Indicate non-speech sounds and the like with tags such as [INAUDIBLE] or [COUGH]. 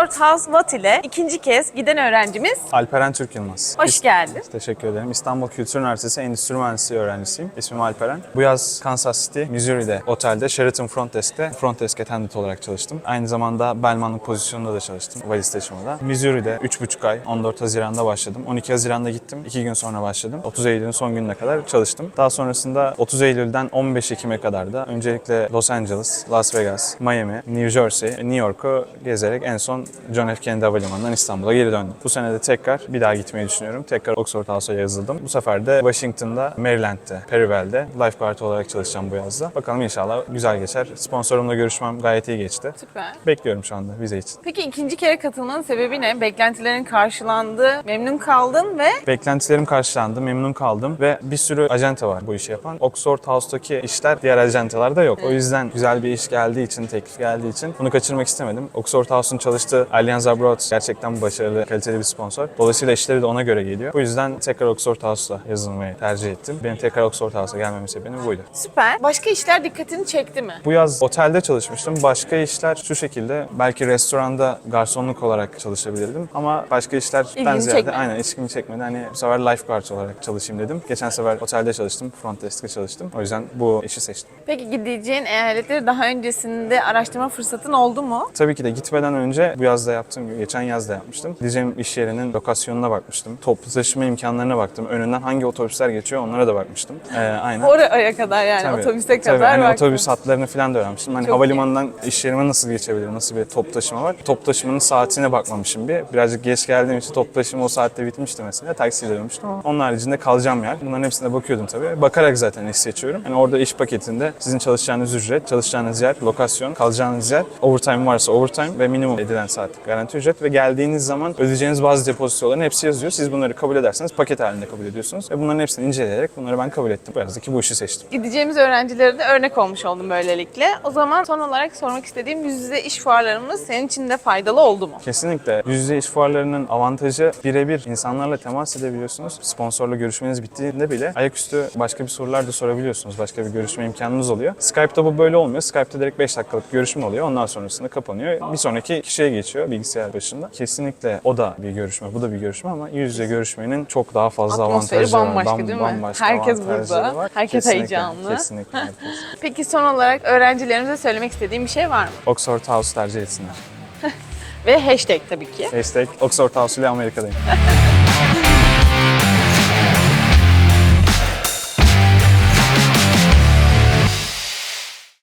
Oxford House Watt ile ikinci kez giden öğrencimiz. Alperen Türk Yılmaz. Hoş geldin. Teşekkür ederim. İstanbul Kültür Üniversitesi Endüstri Mühendisliği öğrencisiyim. İsmim Alperen. Bu yaz Kansas City, Missouri'de, otelde Sheraton Front Desk'te Front Desk Attendant olarak çalıştım. Aynı zamanda bellmanlık pozisyonunda da çalıştım. Valiz taşımada. Missouri'de 3,5 ay, 14 Haziran'da başladım. 12 Haziran'da gittim. 2 gün sonra başladım. 30 Eylül'ün son gününe kadar çalıştım. Daha sonrasında 30 Eylül'den 15 Ekim'e kadar da öncelikle Los Angeles, Las Vegas, Miami, New Jersey, New York'u gezerek en son John F. Kennedy Havalimanı'ndan İstanbul'a geri döndüm. Bu sene de tekrar bir daha gitmeyi düşünüyorum. Tekrar Oxford House'a yazıldım. Bu sefer de Washington'da, Maryland'de, Perryville'de lifeguard olarak çalışacağım bu yazda. Bakalım inşallah güzel geçer. Sponsorumla görüşmem gayet iyi geçti. Süper. Bekliyorum şu anda vize için. Peki ikinci kere katılmanın sebebi ne? Beklentilerin karşılandı, memnun kaldın ve Beklentilerim karşılandı, memnun kaldım ve bir sürü acente var bu işi yapan. Oxford House'taki işler diğer acentelerde yok. O yüzden güzel bir iş geldiği için, teklif geldiği için bunu kaçırmak istemedim. Oxford House'un çalıştığı Allianz Abroad gerçekten başarılı, kaliteli bir sponsor. Dolayısıyla işleri de ona göre geliyor. Bu yüzden tekrar Oxford House'la yazılmayı tercih ettim. Benim tekrar Oxford House'a gelmemin sebebi buydu. süper. Başka işler dikkatini çekti mi? Bu yaz otelde çalışmıştım. Başka işler şu şekilde. Belki restoranda garsonluk olarak çalışabilirdim. Ama başka işler ben İlgini ziyade çekmedi. aynen ilişkimi çekmedi. Hani bu sefer lifeguard olarak çalışayım dedim. Geçen sefer otelde çalıştım. Front desk'te çalıştım. O yüzden bu işi seçtim. Peki gideceğin eyaletleri daha öncesinde araştırma fırsatın oldu mu? Tabii ki de gitmeden önce bu yazda yaptığım gibi geçen yazda yapmıştım. Gideceğim iş yerinin lokasyonuna bakmıştım. Toplu taşıma imkanlarına baktım. Önünden hangi otobüsler geçiyor onlara da bakmıştım. Ee, aynen. Oraya kadar yani Tabii, otobüse tabii. kadar Hani baktın. otobüs hatlarını falan da öğrenmiştim. Hani Çok havalimanından iş yerime nasıl geçebilirim, nasıl bir top taşıma var. Top taşımanın saatine bakmamışım bir. Birazcık geç geldiğim için top taşıma o saatte bitmişti mesela. Taksiyle dönmüştüm ama onun haricinde kalacağım yer. Bunların hepsine bakıyordum tabii. Bakarak zaten iş seçiyorum. Hani orada iş paketinde sizin çalışacağınız ücret, çalışacağınız yer, lokasyon, kalacağınız yer, overtime varsa overtime ve minimum edilen saatlik garanti ücret ve geldiğiniz zaman ödeyeceğiniz bazı depozitoların hepsi yazıyor. Siz bunları kabul ederseniz paket halinde kabul ediyorsunuz. Ve bunların hepsini inceleyerek bunları ben kabul ettim. Bu yazdaki bu işi seçtim. Gideceğimiz öğrencilere de örnek olmuş oldum böylelikle. O zaman son olarak sormak istediğim yüz yüze iş fuarlarımız senin için de faydalı oldu mu? Kesinlikle. Yüz yüze iş fuarlarının avantajı birebir insanlarla temas edebiliyorsunuz. Sponsorla görüşmeniz bittiğinde bile ayaküstü başka bir sorular da sorabiliyorsunuz. Başka bir görüşme imkanınız oluyor. Skype'da bu böyle olmuyor. Skype'da direkt 5 dakikalık görüşme oluyor. Ondan sonrasında kapanıyor. Bir sonraki kişiye geçiyor bilgisayar başında. Kesinlikle o da bir görüşme, bu da bir görüşme ama yüz yüze görüşmenin çok daha fazla Atmosferi avantajları var. bambaşka Bam- değil mi? bambaşka Herkes burada. var. Herkes Kesinlikle, heyecanlı. Kesinlikle. herkes. Peki son olarak öğrencilerimize söylemek istediğim bir şey var mı? Oxford House tercih etsinler. [LAUGHS] Ve hashtag tabii ki. Hashtag Oxford House ile Amerika'dayım. [LAUGHS]